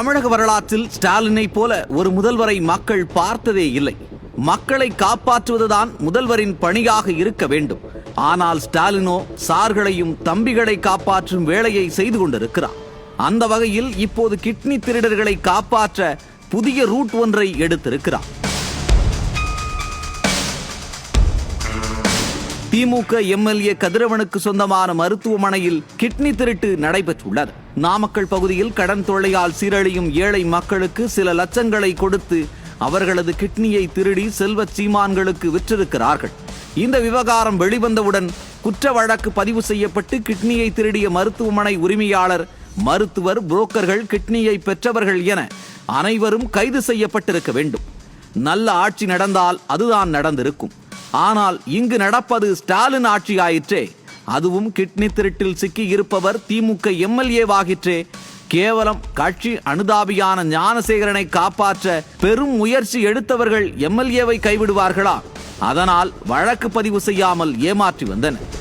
தமிழக வரலாற்றில் ஸ்டாலினை போல ஒரு முதல்வரை மக்கள் பார்த்ததே இல்லை. மக்களை காப்பாற்றுவதுதான் முதல்வரின் பணியாக இருக்க வேண்டும். ஆனால் ஸ்டாலினோ சார்களையும் தம்பிகளை காப்பாற்றும் வேலையை செய்து கொண்டிருக்கிறார். அந்த வகையில் இப்போது கிட்னி திருடர்களை காப்பாற்ற புதிய ரூட் ஒன்றை எடுத்திருக்கிறார். திமுக எம்எல்ஏ கதிரவனுக்கு சொந்தமான மருத்துவமனையில் கிட்னி திருட்டு நடைபெற்றுள்ளது. நாமக்கல் பகுதியில் கடன் தொல்லையால் சீரழியும் ஏழை மக்களுக்கு சில லட்சங்களை கொடுத்து அவர்களது கிட்னியை திருடி செல்வ சீமான்களுக்கு விற்றிருக்கிறார்கள். இந்த விவகாரம் வெளிவந்தவுடன் குற்ற வழக்கு பதிவு செய்யப்பட்டு கிட்னியை திருடிய மருத்துவமனை உரிமையாளர் மருத்துவர் புரோக்கர்கள் கிட்னியை பெற்றவர்கள் என அனைவரும் கைது செய்யப்பட்டிருக்க வேண்டும். நல்ல ஆட்சி நடந்தால் அதுதான் நடந்திருக்கும். ஆனால் இங்கு நடப்பது ஸ்டாலின் ஆட்சி ஆயிற்றே அதுவும் கிட்னி திருட்டில் சிக்கி இருப்பவர் திமுக எம்எல்ஏவாகிற்றே கேவலம் கட்சி அனுதாபியான ஞானசேகரனை காப்பாற்ற பெரும் முயற்சி எடுத்தவர்கள் எம்எல்ஏவை கைவிடுவார்களா? அதனால் வழக்கு பதிவு செய்யாமல் ஏமாற்றி வந்தனர்.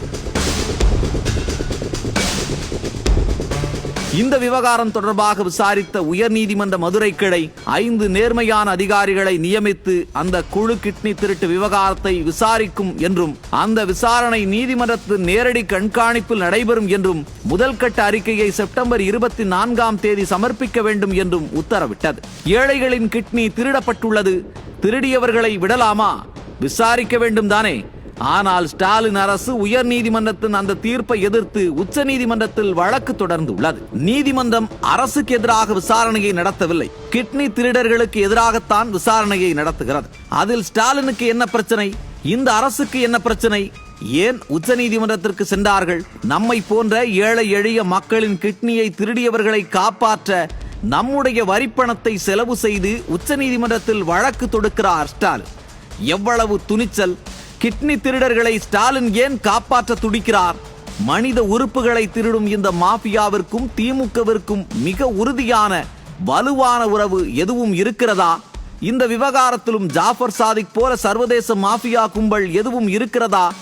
இந்த விவகாரம் தொடர்பாக விசாரித்த உயர்நீதிமன்ற மதுரை கிளை ஐந்து நேர்மையான அதிகாரிகளை நியமித்து அந்த குழு கிட்னி திருட்டு விவகாரத்தை விசாரிக்கும் என்றும் அந்த விசாரணை நீதிமன்றத்தின் நேரடி கண்காணிப்பில் நடைபெறும் என்றும் முதல்கட்ட அறிக்கையை செப்டம்பர் இருபத்தி நான்காம் தேதி சமர்ப்பிக்க வேண்டும் என்றும் உத்தரவிட்டது. ஏழைகளின் கிட்னி திருடப்பட்டுள்ளது. திருடியவர்களை விடலாமா? விசாரிக்க வேண்டும் தானே. ஆனால் ஸ்டாலின் அரசு உயர் நீதிமன்றத்தின் அந்த தீர்ப்பை எதிர்த்து உச்ச நீதிமன்றத்தில் வழக்கு தொடர்ந்துள்ளது நீதிமன்றம் அரசுக்கு எதிராக விசாரணையை நடத்தவில்லை. கிட்னி திருடர்களுக்கு எதிராகத்தான் விசாரணையை நடத்துகிறது. அதில் ஸ்டாலினுக்கு என்ன பிரச்சனை? இந்த அரசுக்கு என்ன பிரச்சனை? ஏன் உச்ச நீதிமன்றத்திற்கு சென்றார்கள்? நம்மை போன்ற ஏழை எளிய மக்களின் கிட்னியை திருடியவர்களை காப்பாற்ற நம்முடைய வரிப்பணத்தை செலவு செய்து உச்ச நீதிமன்றத்தில் வழக்கு தொடுக்கிறார் ஸ்டாலின். எவ்வளவு துணிச்சல் கிட்னி திருடர்களை ஸ்டாலின் ஏன் காப்பாற்ற துடிக்கிறார்? மனித உறுப்புகளை திருடும் இந்த மாஃபியாவிற்கும் திமுகவிற்கும் மிக உறுதியான வலுவான உறவு எதுவும் இருக்கிறதா? இந்த விவகாரத்திலும் ஜாஃபர் சாதிக் போல சர்வதேச மாஃபியா கும்பல் எதுவும் இருக்கிறதா?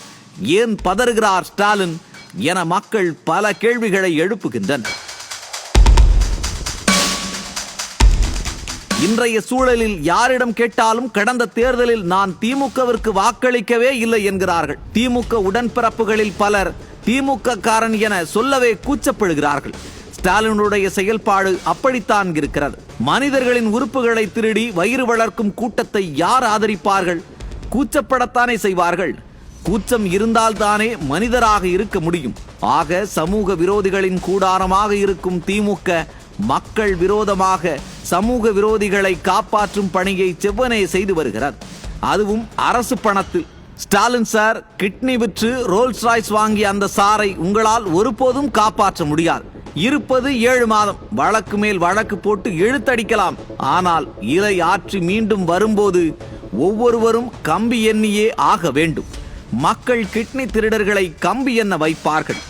ஏன் பதறுகிறார் ஸ்டாலின்? என மக்கள் பல கேள்விகளை எழுப்புகின்றனர். இன்றைய சூழலில் யாரிடம் கேட்டாலும் கடந்த தேர்தலில் நான் திமுகவிற்கு வாக்களிக்கவே இல்லை என்கிறார்கள். திமுக உடன்பிறப்புகளில் பலர் திமுக காரன் என சொல்லவே கூச்சப்படுகிறார்கள். ஸ்டாலினுடைய செயல்பாடு அப்படித்தான் இருக்கிறது. மனிதர்களின் உறுப்புகளை திருடி வயிறு வளர்க்கும் கூட்டத்தை யார் ஆதரிப்பார்கள்? கூச்சப்படத்தானே செய்வார்கள். கூச்சம் இருந்தால்தானே மனிதராக இருக்க முடியும். ஆக சமூக விரோதிகளின் கூடாரமாக இருக்கும் திமுக மக்கள் விரோதமாக சமூக விரோதிகளை காப்பாற்றும் பணியை செவ்வனே செய்து வருகிறார். அதுவும் அரசு பணத்தில். ஸ்டாலின் சார் கிட்னி விற்று ரோல்ஸ் ராய்ஸ் வாங்கிய அந்த சாரை உங்களால் ஒருபோதும் காப்பாற்ற முடியாது. இருப்பது ஏழு மாதம். வழக்கு மேல் வழக்கு போட்டு இழுத்தடிக்கலாம். ஆனால் இலை ஆற்றி மீண்டும் வரும்போது ஒவ்வொருவரும் கம்பி எண்ணியே ஆக வேண்டும். மக்கள் கிட்னி திருடர்களை கம்பி எண்ண வைப்பார்கள்.